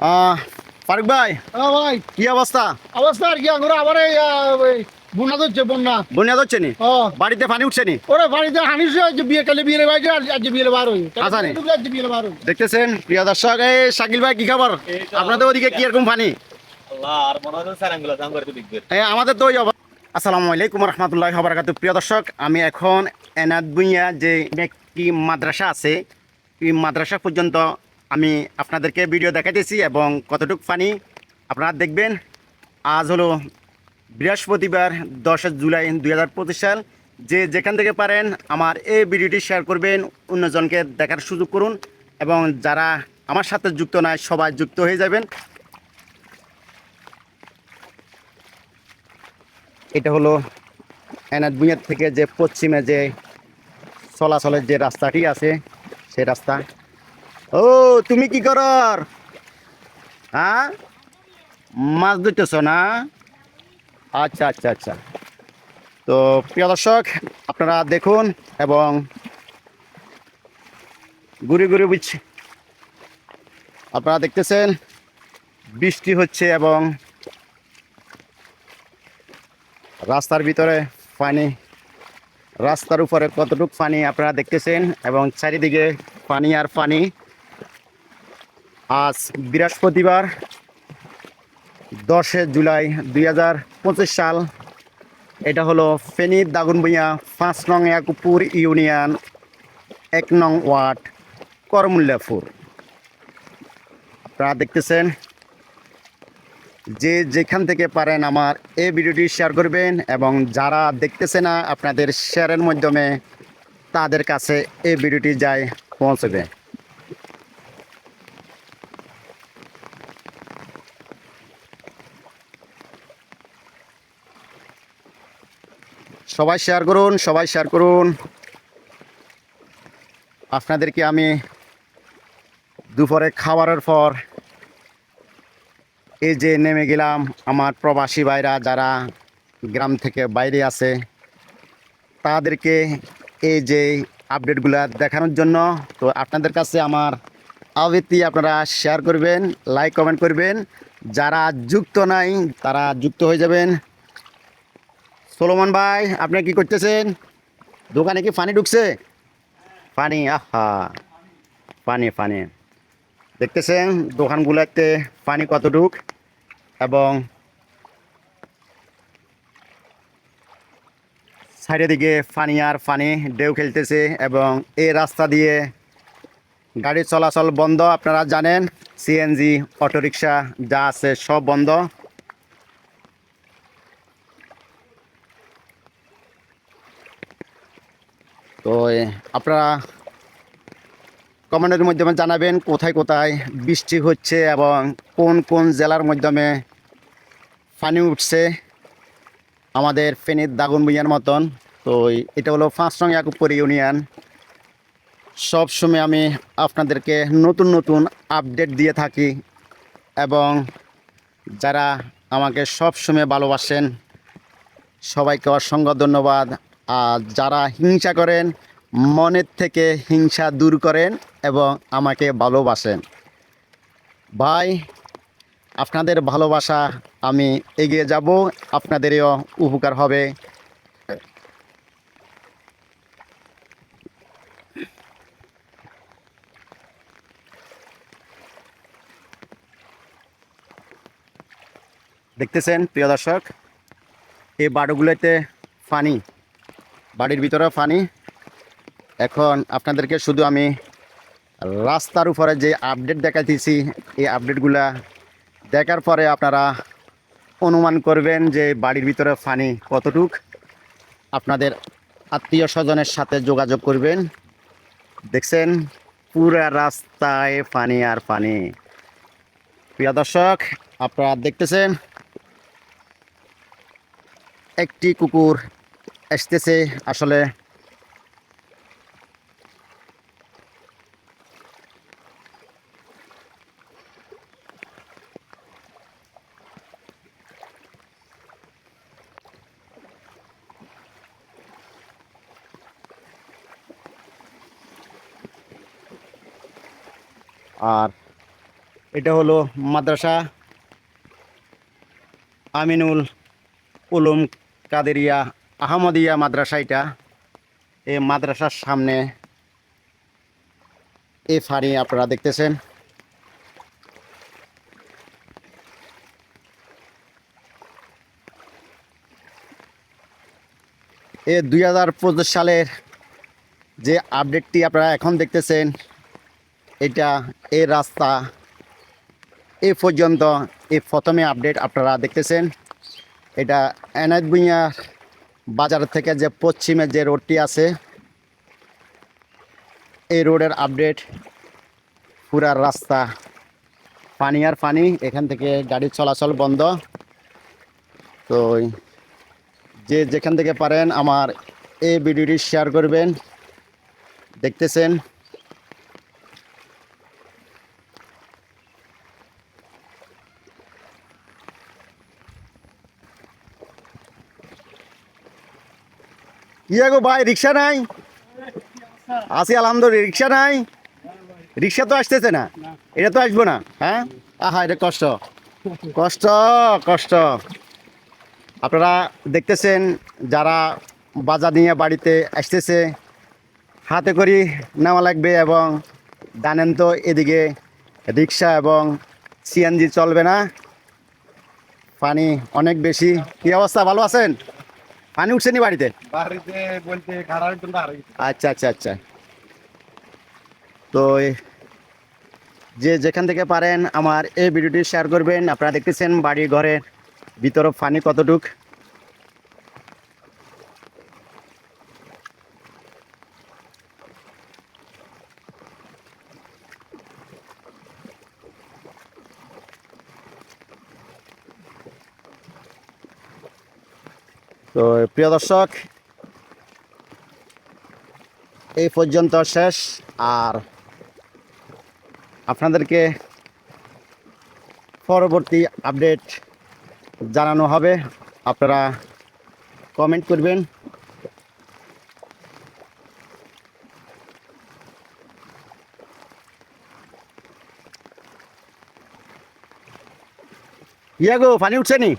আহ, ফারুক ভাই হ্যাঁ ভাই। কি অবস্থা? অবস্থা আর কি আঙুর আবার এই বন্যা ধরছে বন্যা। বন্যা যাচ্ছে নি? ও। বাড়িতে পানি উঠছে নি? ওরে বাড়িতে হানিস আজ বিয়ে কালে বিয়ে ভাই আজ বিয়ে বার হই। আচ্ছা নি। দেখতেছেন প্রিয় দর্শক এই শাকিল ভাই কি খবর? আপনাদের ওদিকে কি এরকম পানি? আল্লাহ আর মনে হয় স্যার আঙ্গুলা করে দিবে। এই আমাদের তো আসসালামু আলাইকুম রহমতুল্লাহ হবরাকাত প্রিয় দর্শক আমি এখন এনাদ ভুঁইয়া যে একটি মাদ্রাসা আছে এই মাদ্রাসা পর্যন্ত আমি আপনাদেরকে ভিডিও দেখাইতেছি এবং কতটুকু পানি আপনারা দেখবেন। আজ হলো বৃহস্পতিবার, দশই জুলাই দুই হাজার পঁচিশ সাল। যে যেখান থেকে পারেন আমার এই ভিডিওটি শেয়ার করবেন, অন্যজনকে দেখার সুযোগ করুন এবং যারা আমার সাথে যুক্ত নয়, সবাই যুক্ত হয়ে যাবেন। এটা হলো এনাদ বুনিয়াদ থেকে যে পশ্চিমে যে চলাচলের যে রাস্তাটি আছে, সেই রাস্তা। ও, তুমি কি করর? হ্যাঁ? মাছ ধরতেছ না? আচ্ছা আচ্ছা আচ্ছা। তো প্রিয় দর্শক, আপনারা দেখুন এবং ঘুরে ঘুরে বুঝছি। আপনারা দেখতেছেন, বৃষ্টি হচ্ছে এবং রাস্তার ভিতরে পানি, রাস্তার উপরে কতটুক পানি আপনারা দেখতেছেন এবং চারিদিকে পানি আর পানি আজ বৃহস্পতিবার দশে জুলাই দুই হাজার পঁচিশ সাল। এটা হলো ফেনী দাগুনবুইয়া পাঁচ নং একুপুর ইউনিয়ন এক নং ওয়ার্ড করমুল্লাপুর। আপনারা দেখতেছেন, যে যেখান থেকে পারেন আমার এই ভিডিওটি শেয়ার করবেন এবং যারা দেখতেছে না, আপনাদের শেয়ারের মাধ্যমে তাদের কাছে এই ভিডিওটি যায় পৌঁছবে। সবাই শেয়ার করুন, সবাই শেয়ার করুন। আপনাদেরকে আমি দুপুরে খাবারের পর এই যে নেমে গেলাম, আমার প্রবাসী ভাইরা যারা গ্রাম থেকে বাইরে আছে, তাদেরকে এই যে আপডেটগুলো দেখানোর জন্য তো আপনাদের কাছে আমার আবৃত্তি আপনারা শেয়ার করবেন লাইক কমেন্ট করবেন। যারা যুক্ত নাই, তারা যুক্ত হয়ে যাবেন। সোলোমন ভাই, আপনি কি করতেছেন? দোকানে কি পানি ঢুকছে? পানি আহা। পানি পানি দেখতেছেন, দোকানগুলোতে পানি কতটুক এবং সাইডের দিকে পানি আর পানি ঢেউ খেলতেছে, এবং এই রাস্তা দিয়ে গাড়ি চলাচল বন্ধ, আপনারা জানেন। সিএনজি, অটোরিকশা যা আছে সব বন্ধ। তো আপনারা কমেন্টের মাধ্যমে জানাবেন কোথায় কোথায় বৃষ্টি হচ্ছে এবং কোন কোন জেলার মাধ্যমে পানি উঠছে আমাদের ফেনীর দাগুন বুইয়ার মতন। তো এটা হলো পাঁচ রং একুপুর ইউনিয়ন। সব সময় আমি আপনাদেরকে নতুন নতুন আপডেট দিয়ে থাকি এবং যারা আমাকে সব সময় ভালোবাসেন, সবাইকে অসংখ্য ধন্যবাদ। আর যারা হিংসা করেন, মনের থেকে হিংসা দূর করেন এবং আমাকে ভালোবাসেন। ভাই, আপনাদের ভালোবাসা আমি এগিয়ে যাব, আপনাদেরও উপকার হবে। দেখতেছেন, প্রিয় দর্শক, এই বাড়িগুলোতে ফানি বাড়ির ভিতরে ফানি এখন আপনাদেরকে শুধু আমি রাস্তার উপরে যে আপডেট দেখাইতেছি, এই আপডেটগুলা দেখার পরে আপনারা অনুমান করবেন যে বাড়ির ভিতরে ফানি কতটুক। আপনাদের আত্মীয় স্বজনের সাথে যোগাযোগ করবেন। দেখছেন, পুরা রাস্তায় পানি আর পানি। প্রিয় দর্শক, আপনারা দেখতেছেন, একটি কুকুর আসতেছে আসলে আর এটা হলো মাদ্রাসা আমিনুল উলুম কাদেরিয়া আহমদিয়া মাদ্রাসা এটা। এই মাদ্রাসার সামনে এই ফাঁড়ি আপনারা দেখতেছেন। এ দুই হাজার পঁচিশ সালের যে আপডেটটি আপনারা এখন দেখতেছেন, এটা এই রাস্তা এ পর্যন্ত এই প্রথমে আপডেট আপনারা দেখতেছেন। এটা এনায়ত ভুঁইয়া বাজার থেকে যে পশ্চিমে যে রোডটি আছে, এই রোডের আপডেট, পুরা রাস্তা, পানি আর পানি, এখান থেকে গাড়ি চলাচল বন্ধ। তো যে যেখান থেকে পারেন আমার এই ভিডিওটি শেয়ার করবেন, দেখতেছেন। ইয়ে ভাই, রিক্সা নাই? আছি আলহামদুলিল্লাহ, রিক্সা নাই? রিক্সা তো আসতেছে না। এটা তো আসব না হ্যাঁ? আহা, এটা কষ্ট। কষ্ট কষ্ট। আপনারা দেখতেছেন, যারা বাজার নিয়ে বাড়িতে আসতেছে, হাতে করি নেওয়া লাগবে এবং জানেন তো, এদিকে রিক্সা এবং সিএনজি চলবে না। পানি অনেক বেশি। কি অবস্থা, ভালো আছেন? পানি উঠছে নি বাড়িতে? বাড়িতে বলতে আচ্ছা আচ্ছা আচ্ছা। তো যে যেখান থেকে পারেন আমার এই ভিডিওটি শেয়ার করবেন। আপনারা দেখতেছেন বাড়ি ঘরে ভিতরে পানি কতটুক। তো প্রিয় দর্শক, এই পর্যন্ত শেষ। আর আপনাদেরকে পরবর্তী আপডেট জানানো হবে। আপনারা কমেন্ট করবেন। ইয়া গো পানি উঠছে নি?